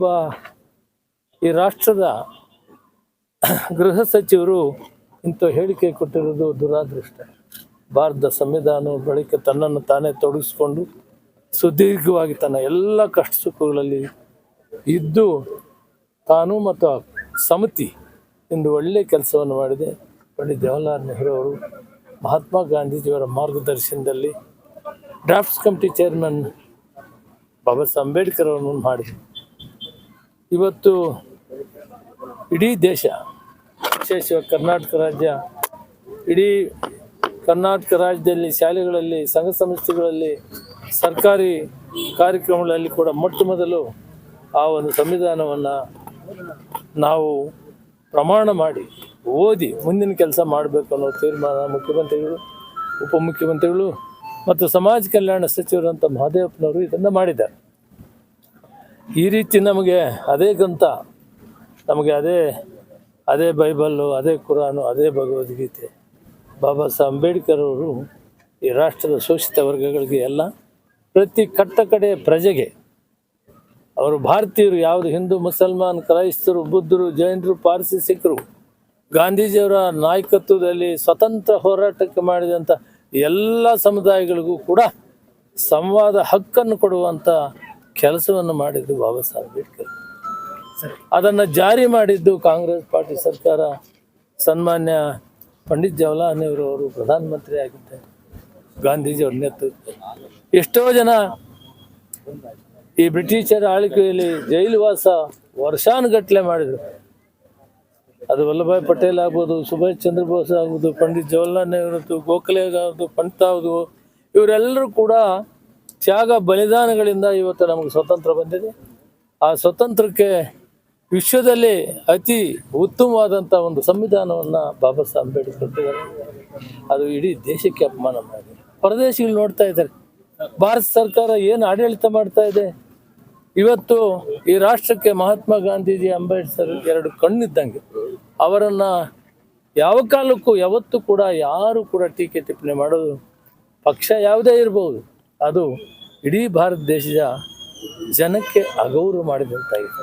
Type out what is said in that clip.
ಒಬ್ಬ ಈ ರಾಷ್ಟ್ರದ ಗೃಹ ಸಚಿವರು ಇಂಥ ಹೇಳಿಕೆ ಕೊಟ್ಟಿರೋದು ದುರಾದೃಷ್ಟ. ಭಾರತದ ಸಂವಿಧಾನ ಬಳಿಕ ತನ್ನನ್ನು ತಾನೇ ತೊಡಗಿಸ್ಕೊಂಡು ಸುದೀರ್ಘವಾಗಿ ತನ್ನ ಎಲ್ಲ ಕಷ್ಟ ಸುಖಗಳಲ್ಲಿ ಇದ್ದು ತಾನು ಮತ್ತು ಸಮಿತಿ ಇಂದು ಒಳ್ಳೆಯ ಕೆಲಸವನ್ನು ಮಾಡಿದೆ. ಪಂಡಿತ್ ಜವಾಹರ್ಲಾಲ್ ನೆಹರು ಅವರು ಮಹಾತ್ಮ ಗಾಂಧೀಜಿಯವರ ಮಾರ್ಗದರ್ಶನದಲ್ಲಿ drafts committee chairman Baba Saheb Ambedkar ಅವರನ್ನು ಮಾಡಿದೆ ಇವತ್ತು ಇಡೀ ದೇಶ, ವಿಶೇಷವಾಗಿ ಕರ್ನಾಟಕ ರಾಜ್ಯ, ಇಡೀ ಕರ್ನಾಟಕ ರಾಜ್ಯದಲ್ಲಿ ಶಾಲೆಗಳಲ್ಲಿ, ಸಂಘ ಸಂಸ್ಥೆಗಳಲ್ಲಿ, ಸರ್ಕಾರಿ ಕಾರ್ಯಕ್ರಮಗಳಲ್ಲಿ ಕೂಡ ಮೊಟ್ಟ ಮೊದಲು ಆ ಒಂದು ಸಂವಿಧಾನವನ್ನು ನಾವು ಪ್ರಮಾಣ ಮಾಡಿ, ಓದಿ ಮುಂದಿನ ಕೆಲಸ ಮಾಡಬೇಕು ಅನ್ನೋ ತೀರ್ಮಾನ ಮುಖ್ಯಮಂತ್ರಿಗಳು, ಉಪಮುಖ್ಯಮಂತ್ರಿಗಳು ಮತ್ತು ಸಮಾಜ ಕಲ್ಯಾಣ ಸಚಿವರಂಥ ಮಹದೇವಪ್ಪನವರು ಇದನ್ನು ಮಾಡಿದ್ದಾರೆ. ಈ ರೀತಿ ನಮಗೆ ಅದೇ ಗ್ರಂಥ, ನಮಗೆ ಅದೇ ಅದೇ ಬೈಬಲ್ಲು, ಅದೇ ಕುರಾನು, ಅದೇ ಭಗವದ್ಗೀತೆ, ಬಾಬಾ ಸಾಹೇಬ್ ಅಂಬೇಡ್ಕರ್ ಅವರು ಈ ರಾಷ್ಟ್ರದ ಶೋಷಿತ ವರ್ಗಗಳಿಗೆ ಎಲ್ಲ ಪ್ರತಿ ಕಟ್ಟ ಕಡೆ ಪ್ರಜೆಗೆ ಅವರು ಭಾರತೀಯರು ಯಾವುದು, ಹಿಂದೂ, ಮುಸಲ್ಮಾನ್, ಕ್ರೈಸ್ತರು, ಬುದ್ಧರು, ಜೈನರು, ಪಾರ್ಸಿ, ಸಿಖ್ರು, ಗಾಂಧೀಜಿಯವರ ನಾಯಕತ್ವದಲ್ಲಿ ಸ್ವತಂತ್ರ ಹೋರಾಟಕ್ಕೆ ಮಾಡಿದಂಥ ಎಲ್ಲ ಸಮುದಾಯಗಳಿಗೂ ಕೂಡ ಸಂವಾದ ಹಕ್ಕನ್ನು ಕೊಡುವಂಥ ಕೆಲಸವನ್ನು ಮಾಡಿದ್ದು ಬಾಬಾ ಸಾಹೇಬ್ ಅಂಬೇಡ್ಕರ್. ಅದನ್ನು ಜಾರಿ ಮಾಡಿದ್ದು ಕಾಂಗ್ರೆಸ್ ಪಾರ್ಟಿ ಸರ್ಕಾರ. ಸನ್ಮಾನ್ಯ ಪಂಡಿತ್ ಜವಾಹರ್ಲಾಲ್ ನೆಹರು ಅವರು ಪ್ರಧಾನಮಂತ್ರಿ ಆಗಿದ್ದಾರೆ ಗಾಂಧೀಜಿಯವ್ರ ನೇತೃತ್ವ ಎಷ್ಟೋ ಜನ ಈ ಬ್ರಿಟಿಷರ ಆಳ್ವಿಕೆಯಲ್ಲಿ ಜೈಲುವಾಸ ವರ್ಷಾನುಗಟ್ಟಲೆ ಮಾಡಿದರು. ಅದು ವಲ್ಲಭಾಯ್ ಪಟೇಲ್ ಆಗ್ಬೋದು ಸುಭಾಷ್ ಚಂದ್ರ ಬೋಸ್ ಆಗ್ಬೋದು ಪಂಡಿತ್ ಜವಾಹರ್ಲಾಲ್ ನೆಹರು ಗೋಖಲೆ ಆಗೋದು ಪಂಡಿತ್ ಆಗೋದು ಇವರೆಲ್ಲರೂ ಕೂಡ ತ್ಯಾಗ ಬಲಿದಾನಗಳಿಂದ ಇವತ್ತು ನಮಗೆ ಸ್ವತಂತ್ರ ಬಂದಿದೆ. ಆ ಸ್ವತಂತ್ರಕ್ಕೆ ವಿಶ್ವದಲ್ಲಿ ಅತಿ ಉತ್ತಮವಾದಂಥ ಒಂದು ಸಂವಿಧಾನವನ್ನು ಬಾಬಾ ಸಾಹೇಬ್ ಅಂಬೇಡ್ಕರ್ ಕೊಟ್ಟಿದ್ದಾರೆ. ಅದು ಇಡೀ ದೇಶಕ್ಕೆ ಅಪಮಾನ ಮಾಡಿದೆ. ಪರದೇಶಿಗಳು ನೋಡ್ತಾ ಇದ್ದಾರೆ. ಭಾರತ ಸರ್ಕಾರ ಏನು ಆಡಳಿತ ಮಾಡ್ತಾ ಇದೆ? ಇವತ್ತು ಈ ರಾಷ್ಟ್ರಕ್ಕೆ ಮಹಾತ್ಮ ಗಾಂಧೀಜಿ ಅಂಬೇಡ್ಕರ್ ಎರಡು ಕಣ್ಣಿದ್ದಂಗೆ. ಅವರನ್ನು ಯಾವ ಕಾಲಕ್ಕೂ, ಯಾವತ್ತೂ ಕೂಡ ಯಾರು ಕೂಡ ಟೀಕೆ ಟಿಪ್ಪಣಿ ಮಾಡೋದು ಪಕ್ಷ ಯಾವುದೇ ಇರ್ಬೋದು. ಅದು ಇಡೀ ಭಾರತ ದೇಶದ ಜನಕ್ಕೆ ಅಗೌರವ ಮಾಡಿದಂತಾಯಿತು